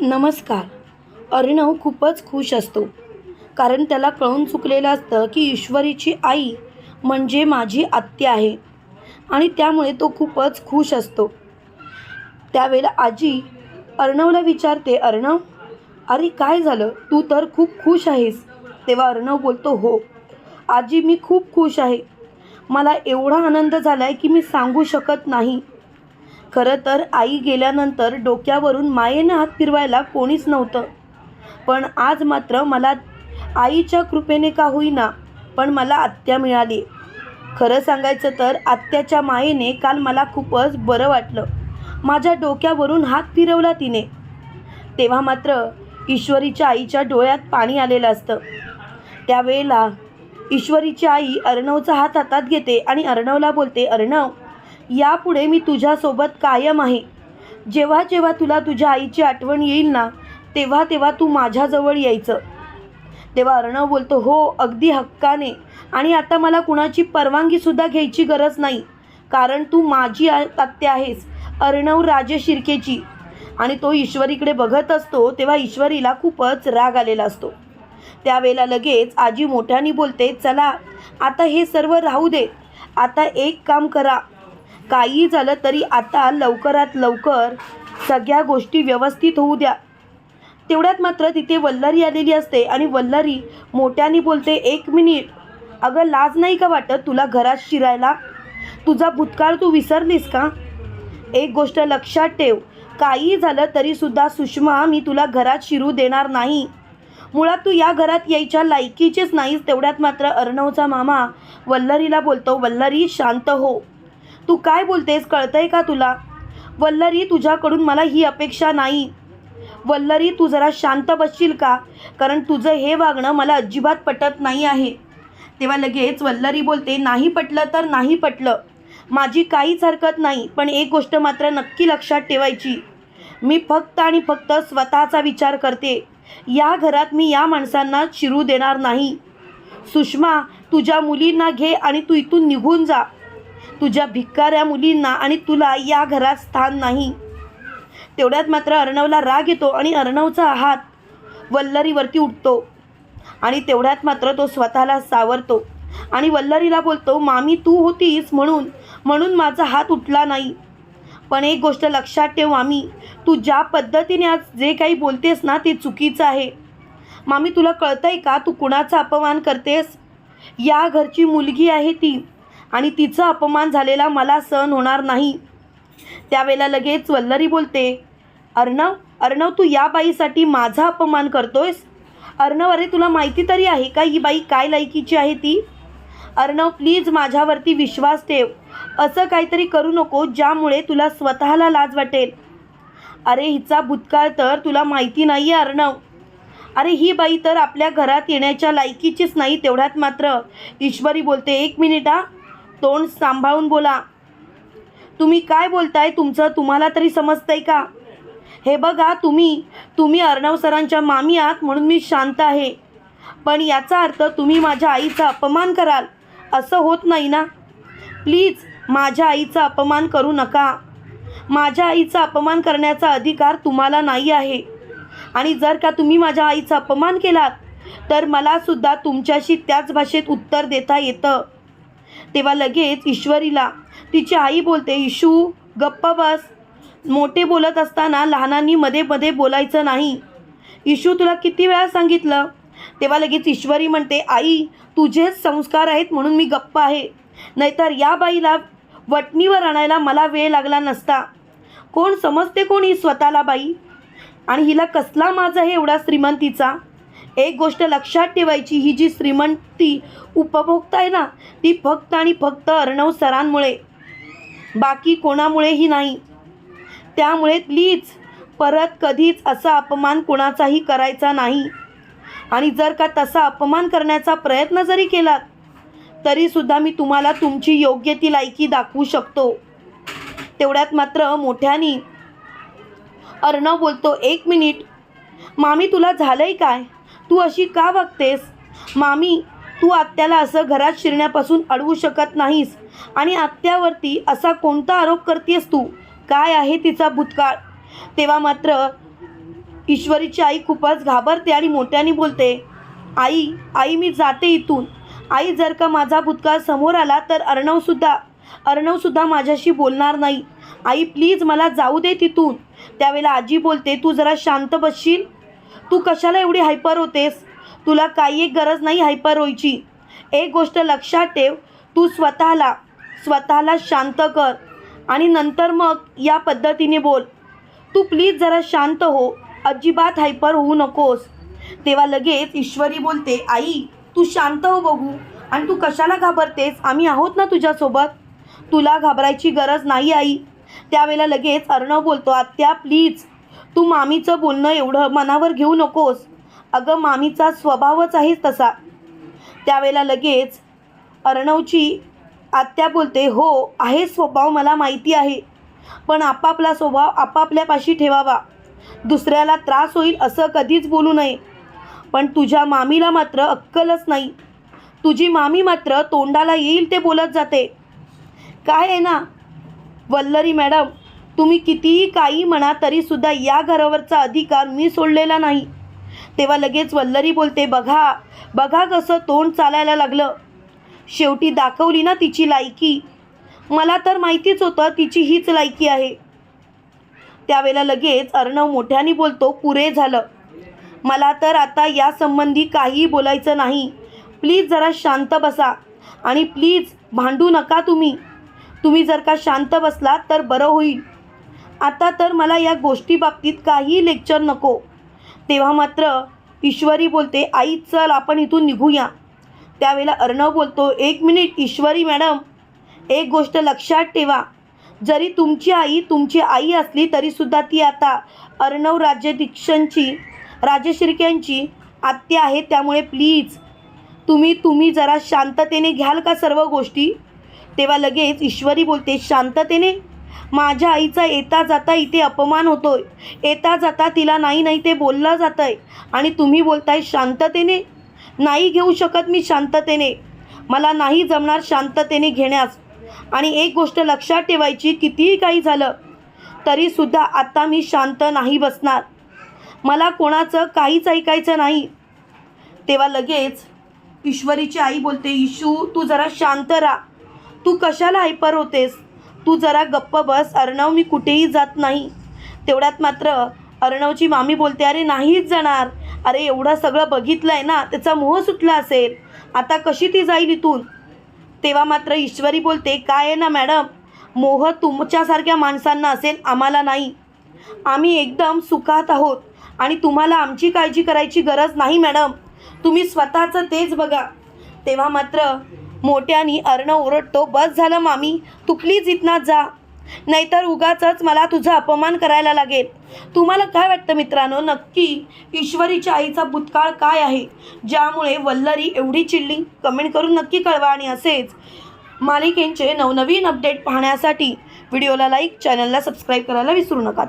नमस्कार. अर्णव खूपच खुश असतो. कारण त्याला कळून चुकलेलं असतं की ईश्वरीची आई म्हणजे माझी आत्या आहे. आणि त्यामुळे तो खूपच खुश असतो. त्यावेळेला आजी अर्णवला विचारते अर्णव अरे काय झालं? तू तर खूप खुश आहेस. तेव्हा अर्णव बोलतो हो आजी मी खूप खुश आहे. मला एवढा आनंद झाला आहे की मी सांगू शकत नाही. खरं तर आई गेल्यानंतर डोक्यावरून मायेनं हात फिरवायला कोणीच नव्हतं. पण आज मात्र मला आईच्या कृपेने का होईना पण मला आत्या मिळाली. खरं सांगायचं तर आत्याच्या मायेने काल मला खूपच बरं वाटलं. माझ्या डोक्यावरून हात फिरवला तिने. तेव्हा मात्र ईश्वरीच्या आईच्या डोळ्यात पाणी आलेलं असतं. त्यावेळेला ईश्वरीची आई अर्णवचा हात हातात घेते आणि अर्णवला बोलते अर्णव यापुढे मी तुझ्यासोबत कायम आहे. जेव्हा जेव्हा तुला तुझ्या आईची आठवण येईल ना तेव्हा तेव्हा तू माझ्याजवळ यायचं. तेव्हा अर्णव बोलतो हो अगदी हक्काने. आणि आता मला कुणाची परवानगीसुद्धा घ्यायची गरज नाही. कारण तू माझी आ- आत्या आहेस अर्णव राजे शिर्केची. आणि तो ईश्वरीकडे बघत असतो तेव्हा ईश्वरीला खूपच राग आलेला असतो. त्यावेळेला लगेच आजी मोठ्याने बोलते चला आता हे सर्व राहू दे. आता एक काम करा. काही झालं तरी आता लवकरात लवकर सगळ्या गोष्टी व्यवस्थित होऊ द्या. तेवढ्यात मात्र तिथे वल्लरी आलेली असते आणि वल्लारी मोठ्याने बोलते एक मिनिट अगं लाज नाही का वाटत तुला घरात शिरायला? तुझा भूतकाळ तू विसरलीस का? एक गोष्ट लक्षात ठेव काही झालं तरीसुद्धा सुषमा मी तुला घरात शिरू देणार नाही. मुळात तू या घरात यायच्या लायकीचीच नाहीस. तेवढ्यात मात्र अर्णवचा मामा वल्लरीला बोलतो वल्लरी शांत हो. तू काय बोलतेस? कळतंय का तुला? वल्लरी तुझ्याकडून मला ही अपेक्षा नाही. वल्लरी तू जरा शांत बसशील का? कारण तुझं हे वागणं मला अजिबात पटत नाही आहे. तेव्हा लगेच वल्लरी बोलते नाही पटलं तर नाही पटलं. माझी काहीच हरकत नाही पण एक गोष्ट मात्र नक्की लक्षात ठेवायची. मी फक्त आणि फक्त स्वतःचा विचार करते. या घरात मी या माणसांना शिरू देणार नाही. सुषमा तुझ्या मुलींना घे आणि तू इथून निघून जा. तुझ्या भिक्काऱ्या मुलींना आणि तुला या घरात स्थान नाही. तेवढ्यात मात्र अर्णवला राग येतो आणि अर्णवचा हात वल्लरीवरती उठतो. आणि तेवढ्यात मात्र तो स्वतःला सावरतो आणि वल्लरीला बोलतो मामी तू होतीस म्हणून म्हणून माझा हात उठला नाही. पण एक गोष्ट लक्षात ठेव मामी तू ज्या पद्धतीने आज जे काही बोलतेस ना ते चुकीचं आहे. मामी तुला कळतंय का तू कुणाचा अपमान करतेस? या घरची मुलगी आहे ती. आणि तिचा अपमान झालेला मला सहन होणार नाही. त्यावेळेला लगेच वल्लरी बोलते अर्णव अर्णव तू या बाईसाठी माझा अपमान करतोयस? अर्णव अरे तुला माहिती तरी आहे का ही बाई काय लायकीची आहे ती? अर्णव प्लीज माझ्यावरती विश्वास ठेव. असं काहीतरी करू नको ज्यामुळे तुला स्वतःला लाज वाटेल. अरे हिचा भूतकाळ तर तुला माहिती नाही आहे अर्णव. अरे ही बाई तर आपल्या घरात येण्याच्या लायकीचीच नाही तेवढ्यात मात्र. ईश्वरी बोलते एक मिनिट हा. तोंड सांभाळून बोला. तुम्ही काय बोलताय? तुमचं तुम्हाला तरी समजतंय का? हे बघा तुम्ही तुम्ही अर्णव सरांच्या मामी आहात म्हणून मी शांत आहे. पण याचा अर्थ तुम्ही माझ्या आईचा अपमान कराल. असं होत नाही ना? प्लीज माझ्या आईचा अपमान करू नका. माझ्या आईचा अपमान करण्याचा अधिकार तुम्हाला नाही आहे. आणि जर का तुम्ही माझ्या आईचा अपमान केलात तर मला सुद्धा तुमच्याशी त्याच भाषेत उत्तर देता येतं. तेव्हा लगेच ईश्वरीला तिची आई बोलते इशू गप्प बस. मोठे बोलत असताना लहानांनी मध्ये मध्ये बोलायचं नाही. इशू तुला किती वेळा सांगितलं? तेव्हा लगेच ईश्वरी म्हणते आई तुझेच संस्कार आहेत म्हणून मी गप्प आहे. नाहीतर या बाईला वटणीवर आणायला मला वेळ लागला नसता. कोण समजते कोण ही स्वतःला बाई? आणि हिला कसला माझा आहे एवढा श्रीमंतीचा एक गोष्ट लक्षात ठेवायची ही जी श्रीमंती उपभोगता आहे ना ती फक्त आणि फक्त अर्णव सरांमुळे. बाकी कोणामुळेही नाही. त्यामुळे प्लीज परत कधीच असा अपमान कोणाचाही करायचा नाही. आणि जर का तसा अपमान करण्याचा प्रयत्न जरी केलात तरीसुद्धा मी तुम्हाला तुमची योग्य ती लायकी दाखवू शकतो. तेवढ्यात मात्र मोठ्यानी अर्णव बोलतो एक मिनिट मामी तुला झालंय काय? तू अशी का वागतेस मामी तू आत्याला असं घरात शिरण्यापासून अडवू शकत नाहीस. आणि आत्यावरती असा कोणता आरोप करतेस तू? काय आहे तिचा भूतकाळ? तेव्हा मात्र ईश्वरीची आई खूपच घाबरते आणि मोठ्याने बोलते आई आई मी जाते इथून. आई जर का माझा भूतकाळ समोर आला तर अर्णवसुद्धा अर्णवसुद्धा माझ्याशी बोलणार नाही. आई प्लीज मला जाऊ दे तिथून. त्यावेळेला आजी बोलते तू जरा शांत बसशील? तू कशाला एवढी हायपर होतेस? तुला काही एक गरज नाही हायपर व्हायची. एक गोष्ट लक्षात ठेव तू स्वतःला स्वतःला शांत कर आणि नंतर मग या पद्धतीने बोल. तू प्लीज जरा शांत हो अजिबात हायपर होऊ नकोस. तेव्हा लगेच ईश्वरी बोलते आई तू शांत हो बघू. आणि तू कशाला घाबरतेस? आम्ही आहोत ना तुझ्यासोबत. तुला घाबरायची गरज नाही आई. त्यावेळेला लगेच अर्णव बोलतो आत्या प्लीज. तू मामीचं बोलणं एवढं मनावर घेऊ नकोस. अगं मामीचा स्वभावच आहेस तसा. त्यावेळेला लगेच अर्णवची आत्या बोलते हो आहे स्वभाव मला माहिती आहे. पण आपापला स्वभाव आपापल्यापाशी ठेवावा. दुसऱ्याला त्रास होईल असं कधीच बोलू नये. पण तुझ्या मामीला मात्र अक्कलच नाही. तुझी मामी मात्र तोंडाला येईल ते बोलत जाते. काय आहे ना वल्लरी मॅडम तुम्ही कितीही काही म्हणा तरीसुद्धा या घरावरचा अधिकार मी सोडलेला नाही. तेव्हा लगेच वल्लरी बोलते बघा बघा कसं तोंड चालायला लागलं. शेवटी दाखवली ना तिची लायकी. मला तर माहितीच होतं तिची हीच लायकी आहे. त्यावेळेला लगेच अर्णव मोठ्याने बोलतो पुरे झालं. मला तर आता या संबंधी काहीही बोलायचं नाही. प्लीज जरा शांत बसा आणि प्लीज भांडू नका तुम्ही. तुम्ही जर का शांत बसलात तर बरं होईल. आता तर मला या गोष्टी बाबतीत काही लेक्चर नको. तेव्हा मात्र ईश्वरी बोलते आई चल आपण इथून निघूया. त्यावेळेला अर्णव बोलतो एक मिनिट ईश्वरी मॅडम एक गोष्ट लक्षात ठेवा. जरी तुमची आई तुमची आई असली तरीसुद्धा ती आता अर्णव राज्याधीक्षांची राजशिर्क्यांची आत्या आहे त्यामुळे प्लीज तुम्ही तुम्ही जरा शांततेने घ्याल का सर्व गोष्टी? तेव्हा लगेच ईश्वरी बोलते शांततेने माझ्या आईचा येता जाता इथे अपमान होतोय. येता जाता तिला नाही नाही ते बोललं जातं आहे आणि तुम्ही बोलताय शांततेने? नाही घेऊ शकत मी शांततेने. मला नाही जमणार शांततेने घेण्यास. आणि एक गोष्ट लक्षात ठेवायची कितीही काही झालं तरीसुद्धा आत्ता मी शांत नाही बसणार. मला कोणाचं काहीच ऐकायचं नाही. तेव्हा लगेच ईश्वरीची आई बोलते इशू तू जरा शांत राहा. तू कशाला हायपर होतेस? तू जरा गप्प बस अर्णव मी कुठेही जात नाही. तेवढ्यात मात्र अर्णवची मामी बोलते अरे नाहीच जाणार. अरे एवढं सगळं बघितलं आहे ना त्याचा मोह सुटला असेल. आता कशी ती जाईल इथून? तेव्हा मात्र ईश्वरी बोलते काय आहे ना मॅडम? मोह तुमच्यासारख्या माणसांना असेल आम्हाला नाही. आम्ही एकदम सुखात आहोत आणि तुम्हाला आमची काळजी करायची गरज नाही मॅडम. तुम्ही स्वतःचं तेच बघा. तेव्हा मात्र मोठ्यानी अर्ण ओरडतो बस झालं मामी तू प्लीज जा. नाहीतर उगाचच मला तुझा अपमान करायला लागेल. तुम्हाला काय वाटतं मित्रांनो? नक्की ईश्वरीच्या आईचा भूतकाळ काय आहे? ज्यामुळे वल्लरी एवढी चिडली? कमेंट करून नक्की कळवा आणि असेच मालिकेंचे नवनवीन अपडेट पाहण्यासाठी व्हिडिओला लाईक चॅनलला सबस्क्राईब करायला विसरू नका.